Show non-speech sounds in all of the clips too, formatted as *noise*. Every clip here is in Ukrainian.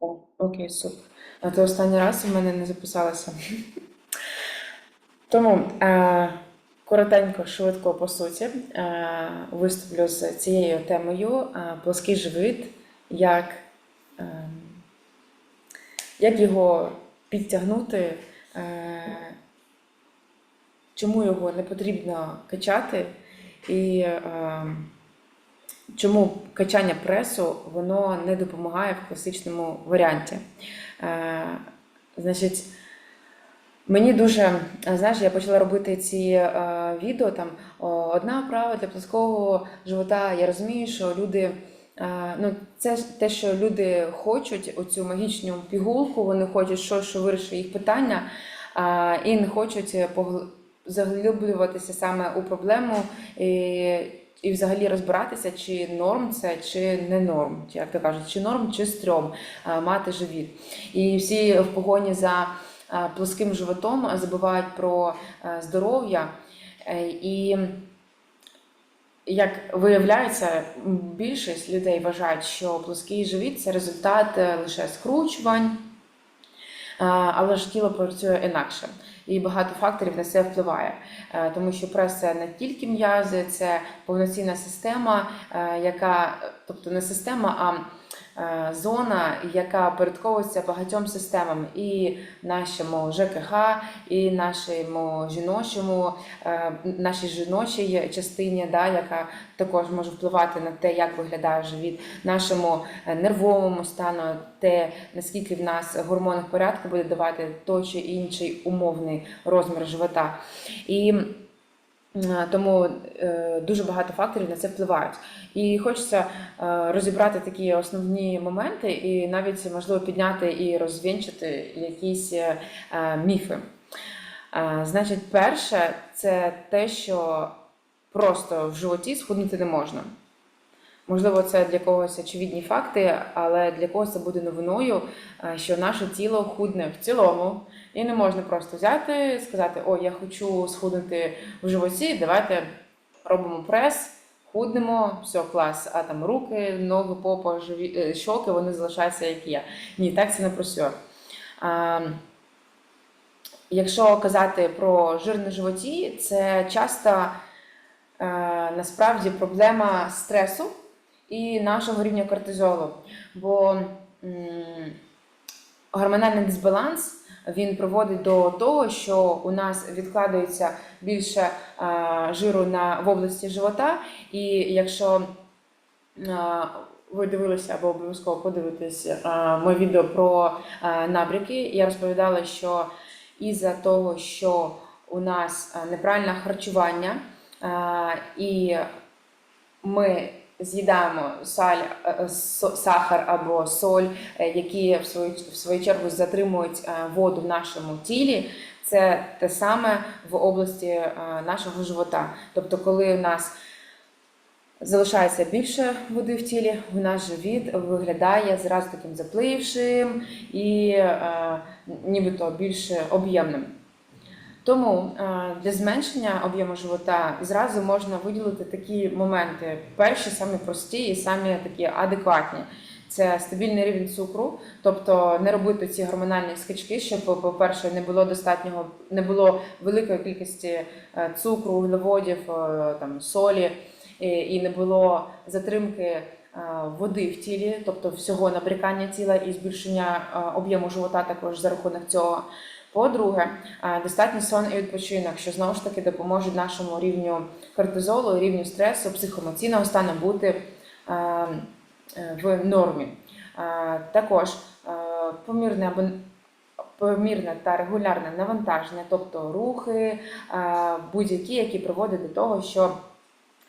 О, окей, супер. А то останній раз у мене не записалося. Тому е, коротенько, швидко по суті, е, виступлю з цією темою е, плоский живіт, як, е, як його підтягнути, е, чому його не потрібно качати, і е, чому качання пресу воно не допомагає в класичному варіанті. Е, значить, Мені дуже, е, знаєш, я почала робити ці е, відео там одна вправа для плоского живота. Я розумію, що люди, е, ну це те, що люди хочуть, оцю магічну пігулку, вони хочуть щось, що вирішить їх питання, е, і не хочуть заглиблюватися саме у проблему. І, і взагалі розбиратися, чи норм це, чи не норм, як то кажуть, чи норм, чи стрьом е, мати живіт. І всі в погоні за е, плоским животом забувають про е, здоров'я. І як виявляється, більшість людей вважають, що плоский живіт це результат лише скручувань, але ж тіло працює інакше. І багато факторів на це впливає, Е, тому що прес не тільки м'язи, це повноцінна система, е, яка, тобто не система, а зона, яка порядковується багатьом системам, і нашому ЖКХ, і нашому жіночому, е, нашій жіночій частині, да, яка також може впливати на те, як виглядає живіт, нашому е, нервовому стану, те, наскільки в нас гормони в порядку буде давати той чи інший умовний розмір живота. І тому е, дуже багато факторів на це впливають. І хочеться е, розібрати такі основні моменти, і навіть можливо підняти і розвінчити якісь е, е, міфи. Е, Значить, перше, це те, що просто в животі схуднути не можна. Можливо, це для когось очевидні факти, але для когось це буде новиною, е, що наше тіло худне в цілому, і не можна просто взяти і сказати: О, я хочу схуднути в животі, давайте робимо прес, худнемо, все, клас, а там руки, ноги, попа, живі, е, щоки, вони залишаються як є. Ні, так це не працює. А, Якщо казати про жир на животі, це часто е, насправді проблема стресу і нашого рівня кортизолу. Бо гормональний дисбаланс він приводить до того, що у нас відкладається більше е, жиру на, в області живота, і якщо е, ви дивилися або обов'язково подивитесь е, моє відео про е, набряки, я розповідала, що із-за того, що у нас неправильне харчування е, і ми з'їдаємо саль, е, сахар або соль, е, які в свою, в свою чергу затримують е, воду в нашому тілі. Це те саме в області е, нашого живота. Тобто, коли у нас залишається більше води в тілі, у нас живіт виглядає зразу таким заплившим і е, нібито більш об'ємним. Тому е, для зменшення об'єму живота зразу можна виділити такі моменти. Перші самі прості і самі такі адекватні. Це стабільний рівень цукру, тобто не робити ці гормональні скачки, щоб, по-перше, не було достатнього, не було великої кількості е, цукру, вуглеводів, е, там солі, і, не було затримки води в тілі, тобто всього набрікання тіла і збільшення об'єму живота також за рахунок цього. По-друге, е, достатній сон і відпочинок, що знову ж таки допоможе нашому рівню кортизолу, рівню стресу, психоемоційного стану бути е, е, в нормі. Також помірне або помірне та регулярне навантаження, тобто рухи, будь-які, які приводять до того, що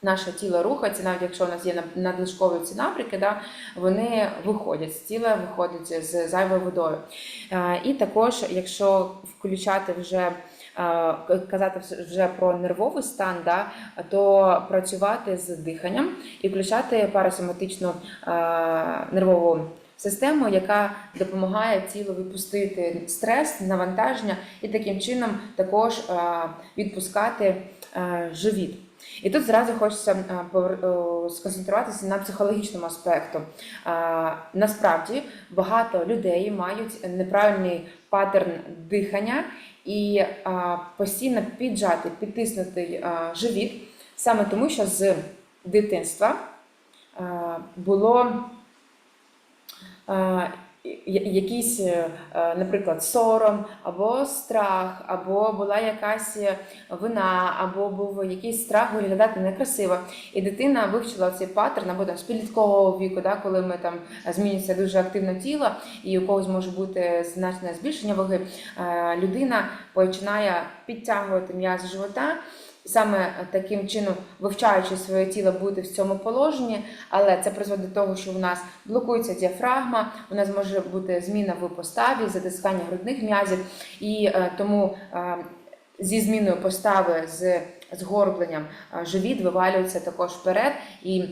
наше тіло рухається, навіть якщо у нас є надлишкові ці набряки, да, вони виходять з тіла, виходять з зайвою водою. Е, І також, якщо включати вже е, казати вже про нервовий стан, да, то працювати з диханням і включати парасимпатичну е, нервову систему, яка допомагає тілу відпустити стрес, навантаження і таким чином також відпускати живіт. І тут зразу хочеться е, е, сконцентруватися на психологічному аспекту. Е, Насправді багато людей мають неправильний паттерн дихання і постійно піджати, підтиснутий живіт, саме тому, що з дитинства було якийсь, е, наприклад, сором, або страх, або була якась вина, або був якийсь страх виглядати некрасиво. І дитина вивчила цей паттерн або там з підліткового віку, да, коли ми там змінюється дуже активно тіло, і у когось може бути значне збільшення ваги. е, Людина починає підтягувати м'язи живота. І Саме таким чином, вивчаючи своє тіло, бути в цьому положенні, але це призводить до того, що у нас блокується діафрагма, у нас може бути зміна в поставі, затискання грудних м'язів, і е, тому е, зі зміною постави з згорбленням е, живіт вивалюється також вперед. І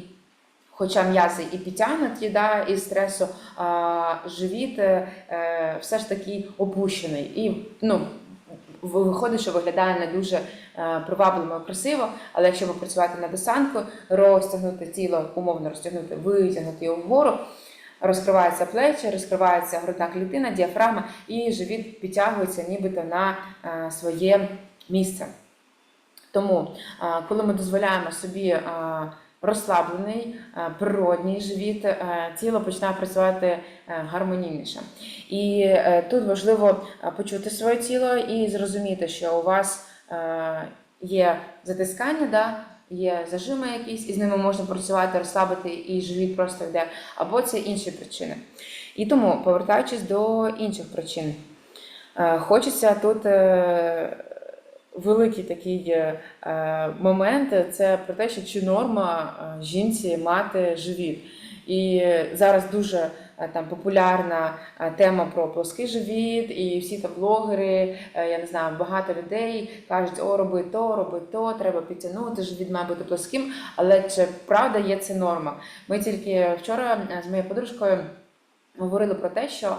хоча м'язи і підтягнуті да, із стресу, а, живіт все ж таки опущений. І ну, виходить, що виглядає не дуже е, привабливо і красиво, але якщо попрацювати над осанкою, розтягнути тіло, умовно розтягнути, витягнути його вгору, розкриваються плечі, розкривається грудна клітина, діафрагма, і живіт підтягується нібито на е, своє місце. Тому, е, коли ми дозволяємо собі розслаблений, е, природній живіт, е, тіло починає працювати е, гармонійніше. І тут важливо почути своє тіло і зрозуміти, що у вас є затискання, да, є зажими якісь, і з ними можна працювати, розслабити, і живіт просто йде, або це інші причини. І тому, повертаючись до інших причин, хочеться тут. Великий такий е, момент це про те, що чи норма е, жінці мати живіт. І зараз дуже е, там популярна тема про плоский живіт, і всі там блогери, я не знаю, багато людей кажуть, о, роби то, роби то, треба підтягнути, живіт має бути плоским. Але чи правда є це норма? Ми тільки вчора з моєю подружкою говорили про те, що,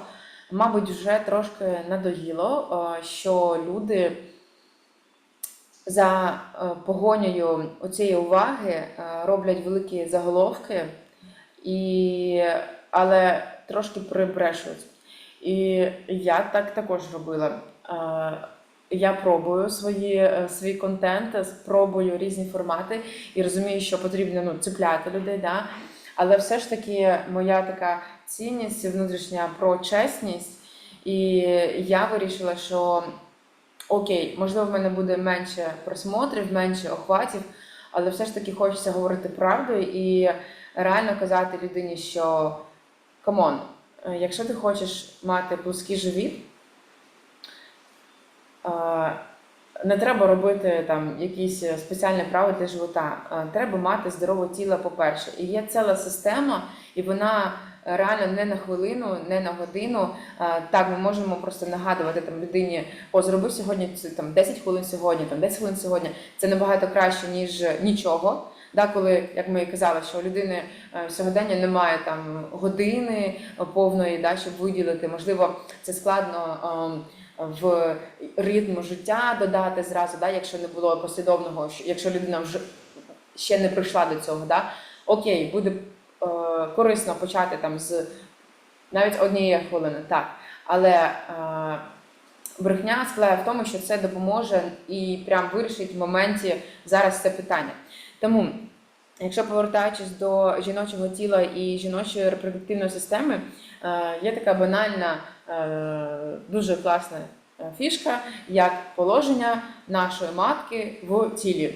мабуть, вже трошки надоїло, що люди за е, погонею оцієї уваги е, роблять великі заголовки, і, але трошки прибрешують. І я так також робила. Е, Я пробую свої, свій контент, спробую різні формати і розумію, що потрібно ну, цепляти людей. Да? Але все ж таки моя така цінність внутрішня про чесність. І я вирішила, що окей, можливо, в мене буде менше просмотрів, менше охватів, але все ж таки хочеться говорити правду і реально казати людині, що камон, е, якщо ти хочеш мати плоский живіт, е, не треба робити там якісь спеціальні вправи для живота. Е, Треба мати здорове тіло, по-перше. І є ціла система, і вона е, реально не на хвилину, не на годину. Е, Так, ми можемо просто нагадувати там людині, о, зроби сьогодні там 10 хвилин сьогодні, там 10 хвилин сьогодні. Це набагато краще, ніж нічого. Да, коли, як ми казали, що у людини е, сьогодення немає там години повної, да, щоб виділити. Можливо, це складно ем, в ритм життя додати зразу, да, якщо не було послідовного, що- якщо людина вже ще не прийшла до цього. Да, окей, буде е, корисно почати там з навіть однієї хвилини, так. Але е, брехня складає в тому, що це допоможе і прям вирішить в моменті зараз це питання. Тому, якщо повертаючись до жіночого тіла і жіночої репродуктивної системи, е, є така банальна, е, дуже класна е, фішка, як положення нашої матки в тілі.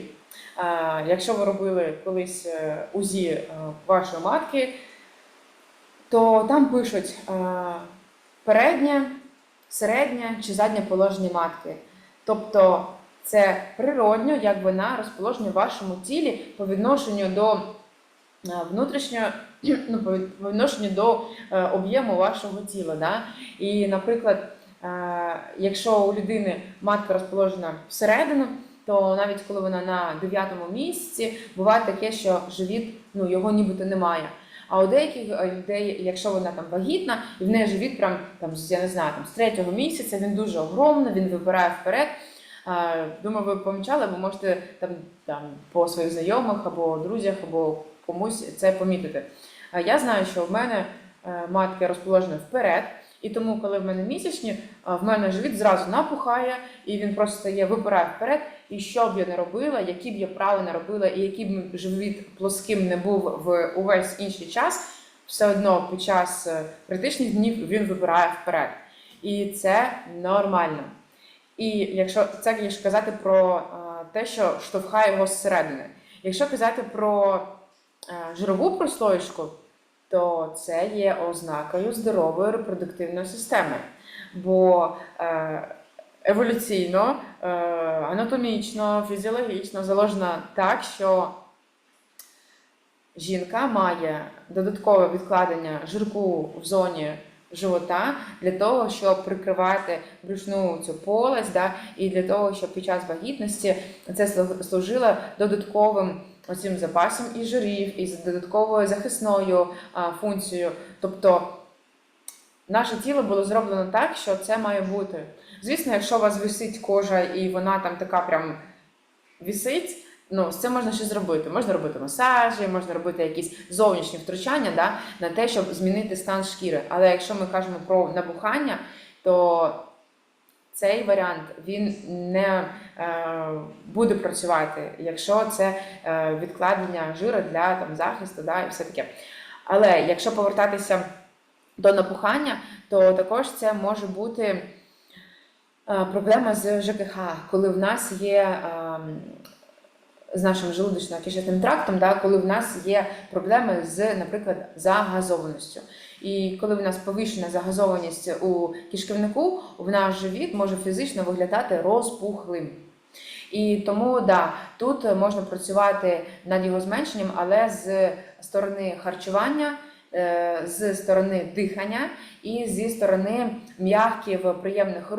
Якщо ви робили колись УЗІ вашої матки, то там пишуть переднє, середнє чи заднє положення матки. Тобто це природньо, як вона розположена в вашому тілі по відношенню до е, внутрішнього, *clears throat* ну, по відношенню до е, об'єму вашого тіла. Да? І, наприклад, е, якщо у людини матка розположена всередину, то навіть коли вона на дев'ятому місяці, буває таке, що живіт ну, його нібито немає. А у деяких людей, якщо вона там вагітна, і в неї живіт прям там я не знаю, там з третього місяця він дуже огромний, він вибирає вперед. Думаю, ви помічали, або можете там, там по своїх знайомих, або друзях, або комусь це помітити. Я знаю, що в мене е, матки розположені вперед, і тому, коли в мене місячні, в мене живіт зразу напухає, і він просто стає, випирає вперед. І що б я не робила, які б я право не робила, і який б живіт плоским не був в увесь інший час, все одно під час е, критичних днів він випирає вперед. І це нормально. І якщо це якщо казати про е, те, що штовхає його зсередини. Якщо казати про е, жирову прослоєчку, то це є ознакою здорової репродуктивної системи. Бо е, еволюційно, анатомічно, фізіологічно заложено так, що жінка має додаткове відкладення жирку в зоні живота для того, щоб прикривати брюшну цю полость, да, і для того, щоб під час вагітності це слу- служило додатковим оцим запасом і жирів, і з додатковою захисною а, функцією. Тобто наше тіло було зроблено так, що це має бути. Звісно, якщо у вас висить кожа і вона там така прям висить, ну з цим можна щось зробити. Можна робити масажі, можна робити якісь зовнішні втручання да, на те, щоб змінити стан шкіри. Але якщо ми кажемо про набухання, то цей варіант він не е, буде працювати, якщо це е, відкладення жиру для там, захисту да, і все таке. Але якщо повертатися до напухання, то також це може бути е, проблема з ЖКХ, коли в нас є. ем, з нашим желудочно-кишечним трактом, да, коли в нас є проблеми з, наприклад, загазованістю. І коли в нас повищена загазованість у кишківнику, в наш живіт може фізично виглядати розпухлим. І тому да, тут можна працювати над його зменшенням, але з сторони харчування, е, з сторони дихання і зі сторони м'яких приємних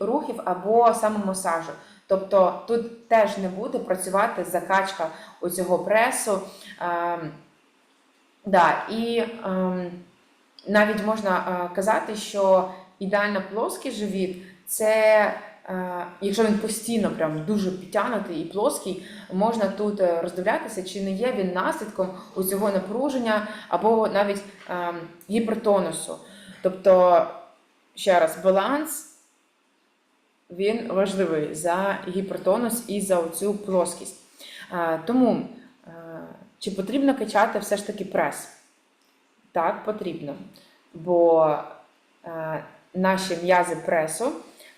рухів або самомасажу. Тобто тут теж не буде працювати закачка оцього пресу. Ем, да, і ем, навіть можна е, казати, що ідеально плоский живіт це. е, Якщо він постійно прям дуже підтягнутий і плоский, можна тут е, роздивлятися, чи не є він наслідком у цього напруження або навіть ем, гіпертонусу. Тобто, ще раз, баланс він важливий за гіпертонус і за оцю плоскість. Тому е, чи потрібно качати все ж таки прес? Так, потрібно. Бо е, наші м'язи пресу,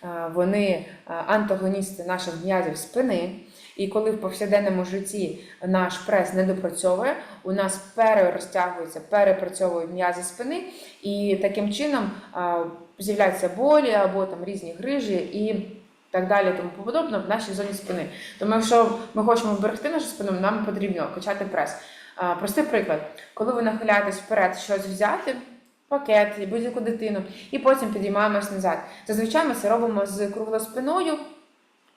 е, вони антагоністи наших м'язів спини. І коли в повсякденному житті наш прес не допрацьовує, у нас перерозтягуються, перепрацьовують м'язи спини, і таким чином з'являються болі або там різні грижі і так далі, тому подобне в нашій зоні спини. Тому, якщо ми хочемо вберегти нашу спину, нам потрібно качати прес. А, Простий приклад, коли ви нахиляєтесь вперед щось взяти, пакет, будь-яку дитину, і потім підіймаємось назад. Зазвичай ми це робимо з круглою спиною,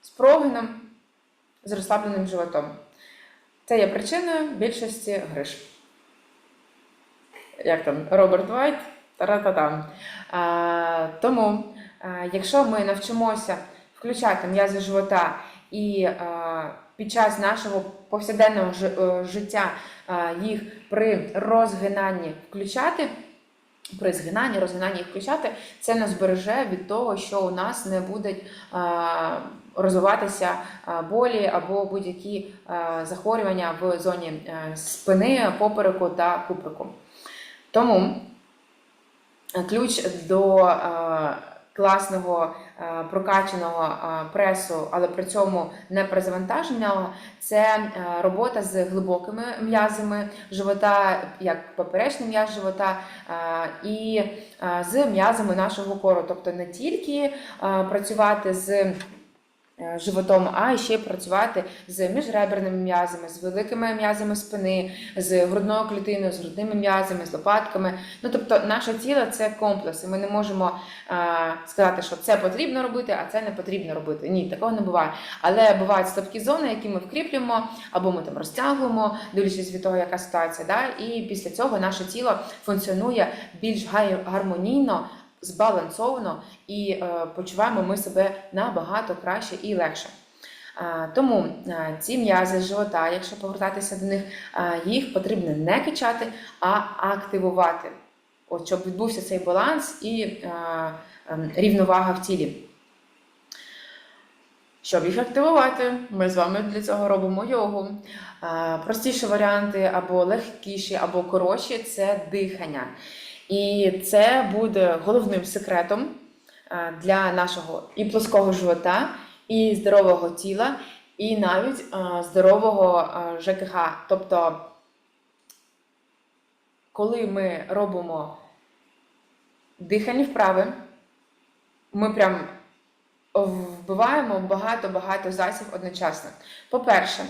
з прогином, з розслабленим животом. Це є причиною більшості гриж. Як там Роберт Вайт, та-ра-та-там. Тому, а, якщо ми навчимося включати м'язи живота і а, під час нашого повсякденного е, життя а, їх при розгинанні включати. При згинанні, розгинанні їх включати, це нас збереже від того, що у нас не будуть а, розвиватися болі або будь-які захворювання в зоні е, спини, попереку та куприку. Тому е, ключ до е, класного е, прокачаного е, пресу, але при цьому не перезавантаженого, це е, робота з глибокими м'язами живота, як поперечний м'яз живота, е, і е, з м'язами нашого кору. Тобто не тільки е, працювати з е, животом, а ще працювати з міжреберними м'язами, з великими м'язами спини, з грудною клітиною, з грудними м'язами, з лопатками. Ну тобто, наше тіло це комплекс, і ми не можемо е, сказати, що це потрібно робити, а це не потрібно робити. Ні, такого не буває. Але бувають слабкі зони, які ми вкріплюємо, або ми там розтягуємо, дивлячись від того, яка ситуація. Да? І після цього наше тіло функціонує більш гармонійно, збалансовано і е, почуваємо ми себе набагато краще і легше. А, Тому а, ці м'язи живота, якщо повертатися до них, їх потрібно не качати, а активувати. От, щоб відбувся цей баланс і ем, рівновага в тілі. Щоб їх активувати, ми з вами для цього робимо йогу. Простіші варіанти або легкіші, або коротші це дихання. І це буде головним секретом для нашого і плоского живота, і здорового тіла, і навіть здорового ЖКХ. Тобто, коли ми робимо дихальні вправи, ми прям вбиваємо багато-багато засіб одночасно. По-перше,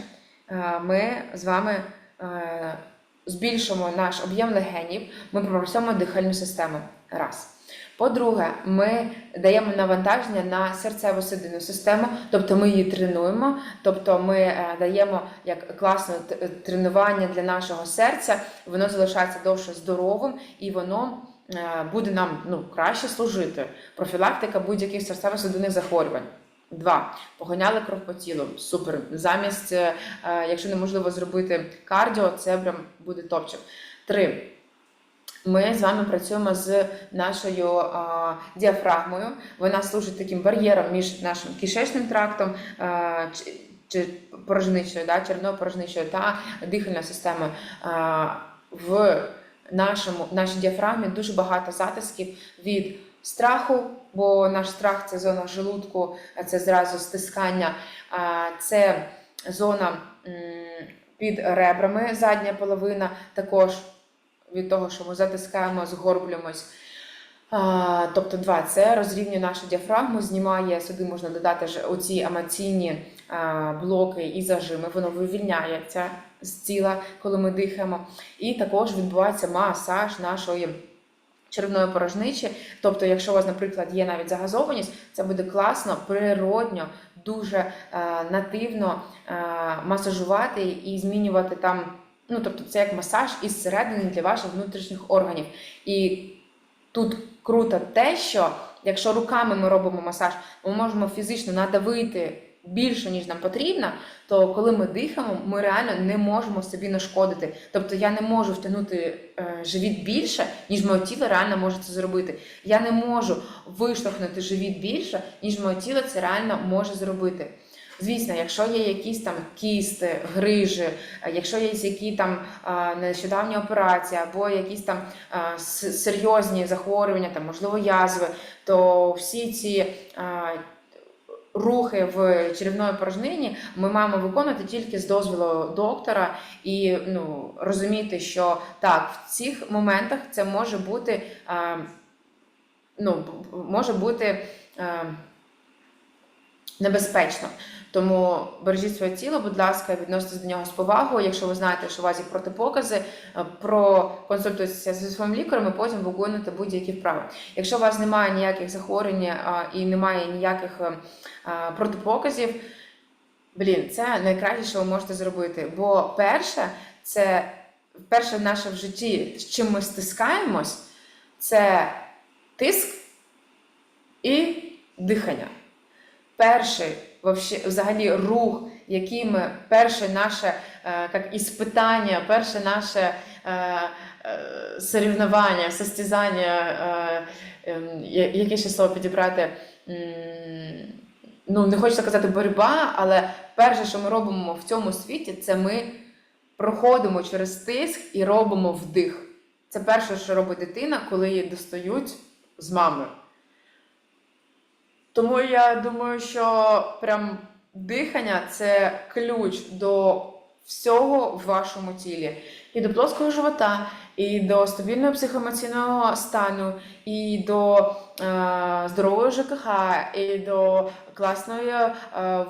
е, ми з вами е, збільшимо наш об'єм легенів, ми пропрацьовуємо дихальну систему. Раз. По-друге, ми даємо навантаження на серцево-судинну систему, тобто ми її тренуємо, тобто ми е, даємо як класне тренування для нашого серця, воно залишається довше здоровим і воно е, буде нам ну, краще служити. Профілактика будь-яких серцево-судинних захворювань. Два. Поганяли кров по тілу. Супер. Замість, е, е, якщо неможливо зробити кардіо, це прям буде топчик. Три. Ми з вами працюємо з нашою а, діафрагмою. Вона служить таким бар'єром між нашим кишечним трактом а, чи, чи порожничою, да, червною порожничою та дихальною системою. В нашому, нашій діафрагмі дуже багато затисків від страху, бо наш страх це зона желудку, це зразу стискання, це зона під ребрами, задня половина також від того, що ми затискаємо, згорблюємось. Тобто, два це розрівнює нашу діафрагму, знімає сюди можна додати ж оці емоційні блоки і зажими. Воно вивільняється з тіла, коли ми дихаємо. І також відбувається масаж нашої червної порожничі. Тобто, якщо у вас, наприклад, є навіть загазованість, це буде класно, природньо, дуже е, нативно е, масажувати і змінювати там. Ну, тобто, це як масаж із середини для ваших внутрішніх органів. І тут круто те, що якщо руками ми робимо масаж, ми можемо фізично надавити більше, ніж нам потрібно, то коли ми дихаємо, ми реально не можемо собі нашкодити. Тобто я не можу втягнути е, живіт більше, ніж моє тіло реально може це зробити. Я не можу виштовхнути живіт більше, ніж моє тіло це реально може зробити. Звісно, якщо є якісь там кісти, грижі, е, якщо є які там е, нещодавні операції або якісь там серйозні захворювання, там можливо язви, то всі ці рухи в черевної порожнині ми маємо виконувати тільки з дозволу доктора і ну, розуміти, що так, в цих моментах це може бути, е, ну, може бути е, небезпечно. Тому бережіть своє тіло, будь ласка, відноситесь до нього з повагою. Якщо ви знаєте, що у вас є протипокази, е, проконсультуйтеся зі своїм лікарем і потім виконуйте будь-які вправи. Якщо у вас немає ніяких захворювань і немає ніяких е, протипоказів, блін, це найкраще, що ви можете зробити. Бо перше, це перше наше в житті, з чим ми стискаємось, це тиск і дихання. Перший взагалі рух, який ми, перше наше е, як іспитання, перше наше е, е, соревнування, состязання, е, е, я- яке ще слово підібрати. Ну, не хочеться казати боротьба, але перше, що ми робимо в цьому світі, це ми проходимо через тиск і робимо вдих. Це перше, що робить дитина, коли її достають з мами. Тому я думаю, що прям дихання це ключ до всього в вашому тілі. І до плоского живота, і до стабільного психоемоційного стану, і до е, здорової ЖКХ, і до класної е,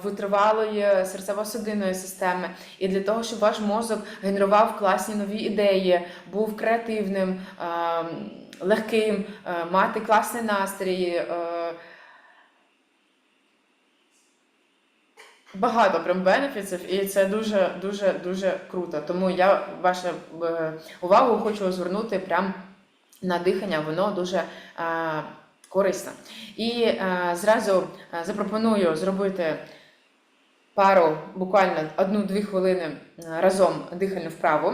витривалої серцево-судинної системи, і для того, щоб ваш мозок генерував класні нові ідеї, був креативним, е, легким, е, мати класний настрій. Е, Багато прям бенефіців, і це дуже дуже дуже круто. Тому я вашу е, увагу хочу звернути прям на дихання, воно дуже е, корисне. І е, зразу запропоную зробити пару, буквально одну-дві хвилини разом дихальну вправу.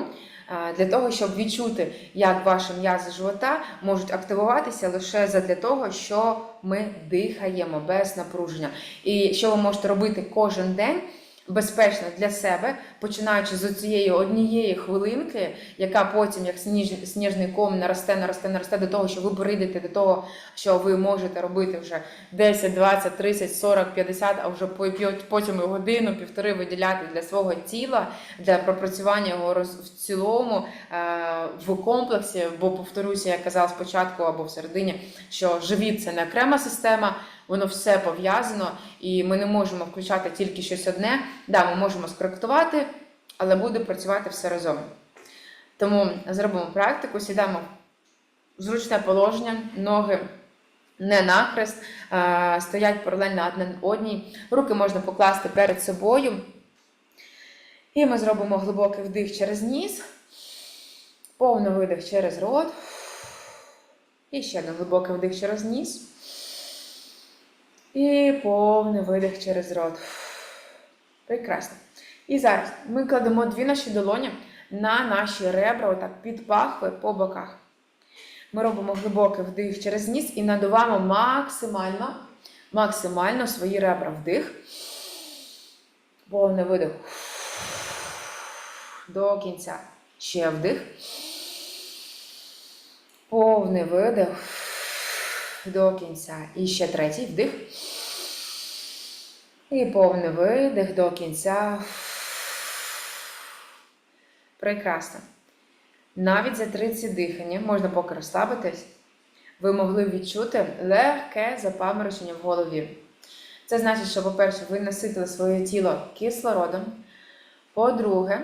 Для того, щоб відчути, як ваші м'язи живота можуть активуватися лише для того, що ми дихаємо без напруження. І що ви можете робити кожен день безпечно для себе, починаючи з цієї однієї хвилинки, яка потім, як сніж, сніжний ком, наросте, наросте, наросте до того, що ви прийдете до того, що ви можете робити вже 10, 20, 30, 40, 50, а вже потім і годину, півтори виділяти для свого тіла, для пропрацювання його роз- в цілому е, в комплексі. Бо повторюся, я казала спочатку або в середині, що живіт це не окрема система. Воно все пов'язано, і ми не можемо включати тільки щось одне. Да, ми можемо скоректувати, але буде працювати все разом. Тому зробимо практику, сідаємо в зручне положення, ноги не нахрест, стоять паралельно одне одній. Руки можна покласти перед собою. І ми зробимо глибокий вдих через ніс, повний видих через рот. І ще один глибокий вдих через ніс. І повний видих через рот. Прекрасно. І зараз ми кладемо дві наші долоні на наші ребра, отак під пахви по боках. Ми робимо глибокий вдих через ніс і надуваємо максимально, максимально свої ребра. Вдих. Повний видих. До кінця. Ще вдих. Повний видих. До кінця. І ще третій вдих. І повний видих до кінця. Прекрасно. Навіть за 30 дихання можна поки розслабитись. Ви могли відчути легке запаморочення в голові. Це значить, що, по-перше, ви наситили своє тіло кислородом. По-друге,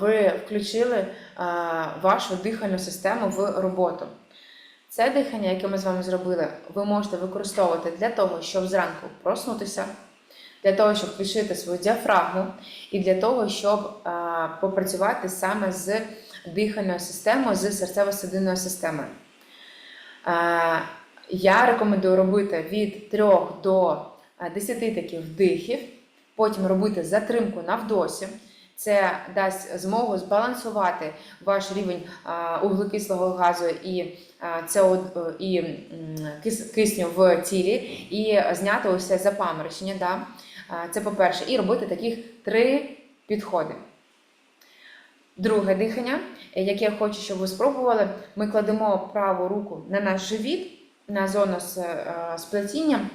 ви включили вашу дихальну систему в роботу. Це дихання, яке ми з вами зробили, ви можете використовувати для того, щоб зранку проснутися, для того, щоб включити свою діафрагму, і для того, щоб а, попрацювати саме з дихальною системою, з серцево-судинною системою. А, я рекомендую робити від 3 до 10 таких вдихів, потім робити затримку на вдосі. Це дасть змогу збалансувати ваш рівень а, вуглекислого газу і СО, і кисню в тілі, і зняти усе запаморочення. Да? Це по-перше, і робити таких три підходи. Друге дихання, яке я хочу, щоб ви спробували, ми кладемо праву руку на наш живіт, на зону з е, сплетінням.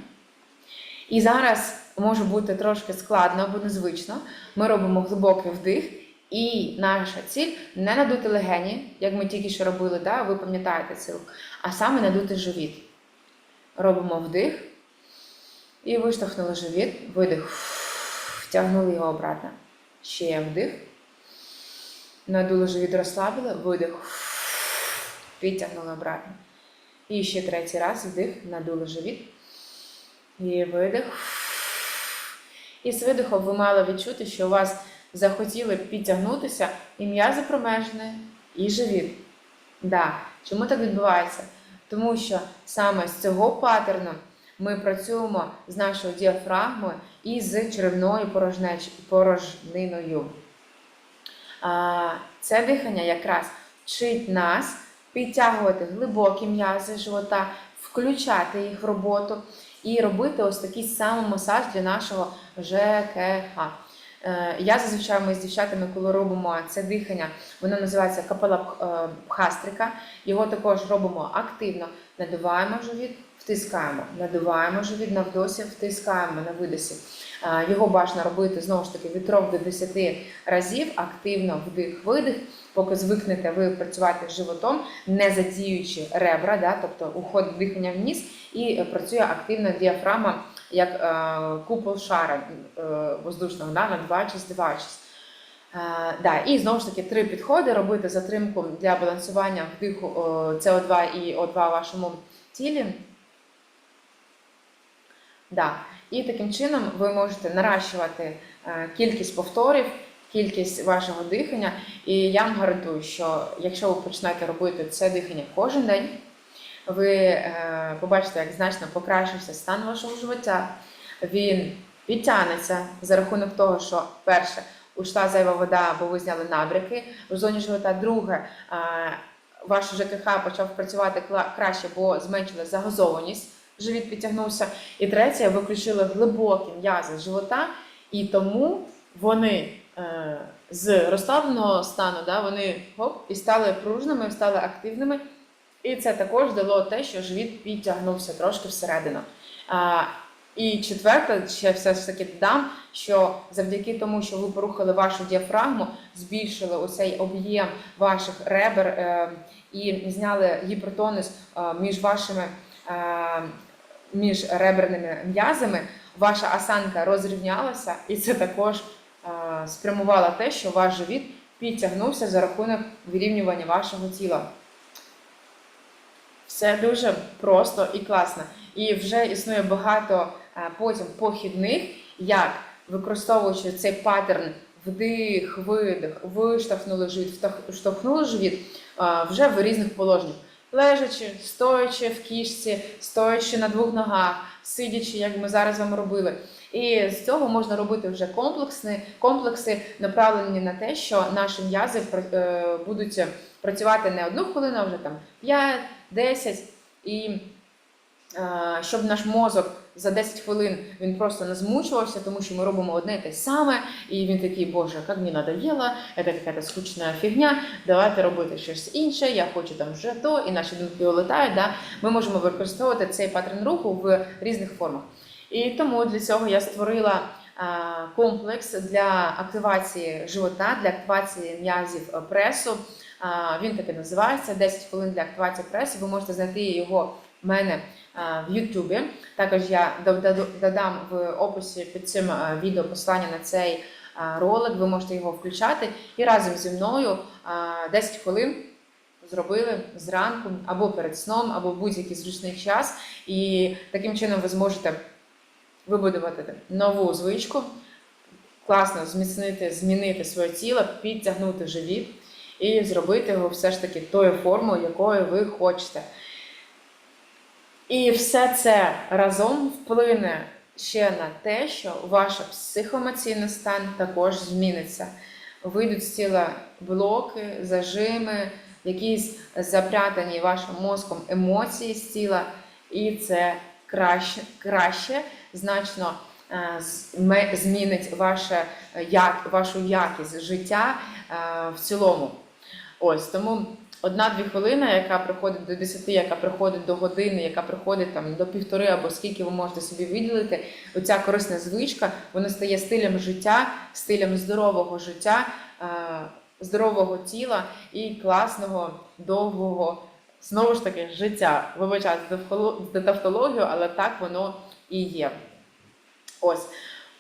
І зараз може бути трошки складно або незвично. Ми робимо глибокий вдих, і наша ціль не надути легені, як ми тільки що робили, да? ви пам'ятаєте це, а саме надути живіт. Робимо вдих і виштовхнули живіт, видих, втягнули його обратно. Ще вдих. Надули живіт, розслабили, видих, підтягнули обратно. І ще третій раз вдих, надули живіт. І видих. І з видихом ви мали відчути, що у вас захотіли підтягнутися і м'язи промежні, і живіт. Да. Чому так відбувається? Тому що саме з цього паттерну ми працюємо з нашою діафрагмою і з черевною порожниною. Це дихання якраз вчить нас підтягувати глибокі м'язи живота, включати їх в роботу і робити ось такий самомасаж для нашого ЖКХ. Е, Я зазвичай ми з дівчатами, коли робимо це дихання, воно називається капела пхастрика. Його також робимо активно. Надуваємо живіт, втискаємо, надуваємо живіт на вдосі, втискаємо на видосі. Його бажано робити знову ж таки від 3 до 10 разів, активно вдих-видих, поки звикнете ви працювати з животом, не задіючи ребра, да, тобто уходить дихання вниз і працює активно діафрагма як е, купол шара е, воздушного, да, надуваючись, здиваючись. Е, да, і знову ж таки три підходи робити затримку для балансування вдиху е, СО2 і О2 в вашому тілі. Да. І таким чином ви можете наращувати е, кількість повторів, кількість вашого дихання. І я вам гарантую, що якщо ви почнете робити це дихання кожен день, ви е, побачите, як значно покращився стан вашого живоття. Він підтягнеться за рахунок того, що перше, ушла зайва вода, бо ви зняли набряки в зоні живота. Друге, ваш ЖКХ почав працювати краще, бо зменшила загазованість, живіт підтягнувся. І третє, ви включили глибокі м'язи живота, і тому вони е, з розслабленого стану, да, вони гоп, і стали пружними, стали активними. І це також дало те, що живіт підтягнувся трошки всередину. А, і четверте, ще все ж таки додам, що завдяки тому, що ви порухали вашу діафрагму, збільшили оцей об'єм ваших ребер е, і зняли гіпертонус е, між вашими е, між реберними м'язами, ваша осанка розрівнялася, і це також е, спрямувало те, що ваш живіт підтягнувся за рахунок вирівнювання вашого тіла. Все дуже просто і класно. І вже існує багато е, потім похідних, як використовуючи цей паттерн вдих, видих, виштовхнули живіт, втах- штовхнули живіт е, вже в різних положеннях. Лежачи, стоячи в кішці, стоячи на двох ногах, сидячи, як ми зараз вам робили. І з цього можна робити вже комплексні комплекси, направлені на те, що наші м'язи е, будуть працювати не одну хвилину, а вже там 5, 10. І е, щоб наш мозок за 10 хвилин він просто не змучувався, тому що ми робимо одне і те саме, і він такий, боже, як мені надоело, це якась скучна фігня, давайте робити щось інше, я хочу там вже то, і наші думки улетають. Да? Ми можемо використовувати цей паттерн руху в різних формах. І тому для цього я створила комплекс для активації живота, для активації м'язів пресу. Він таки називається 10 хвилин для активації пресу. Ви можете знайти його в мене в Ютубі. Також я додам в описі під цим відео посилання на цей ролик. Ви можете його включати і разом зі мною а, 10 хвилин. Зробили зранку або перед сном, або будь-який зручний час, і таким чином ви зможете вибудувати нову звичку, класно зміцнити, змінити своє тіло, підтягнути живіт і зробити його все ж таки тою формою, якою ви хочете. І все це разом вплине ще на те, що ваш психоемоційний стан також зміниться. Вийдуть з тіла блоки, зажими, якісь запрятані вашим мозком емоції з тіла, і це краще, краще значно е, змінить ваше, як, вашу якість життя е, в цілому. Ось тому одна-дві хвилини, яка приходить до 10, яка приходить до години, яка приходить там до півтори або скільки ви можете собі виділити, оця корисна звичка, вона стає стилем життя, стилем здорового життя, е, здорового тіла і класного, довгого, знову ж таки, життя. Вибачайте за тавтологію, але так воно і є. Ось.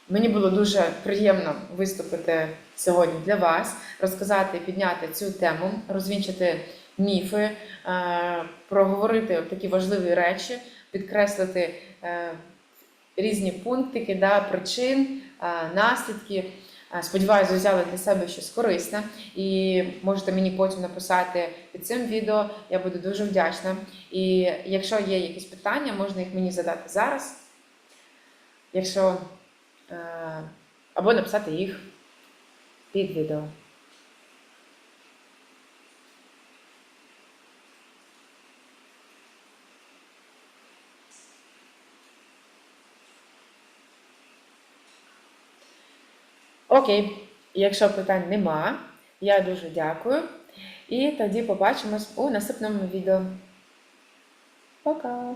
Мені було дуже приємно виступити сьогодні для вас, розказати, підняти цю тему, розвінчити міфи, е, проговорити такі важливі речі, підкреслити е, різні пунктики, да, причин, е, наслідки. Сподіваюся, ви взяли для себе щось корисне і можете мені потім написати під цим відео. Я буду дуже вдячна. І якщо є якісь питання, можна їх мені задати зараз. Якщо або написати їх під відео. Окей, якщо питань нема, я дуже дякую. І тоді побачимось у наступному відео. Пока!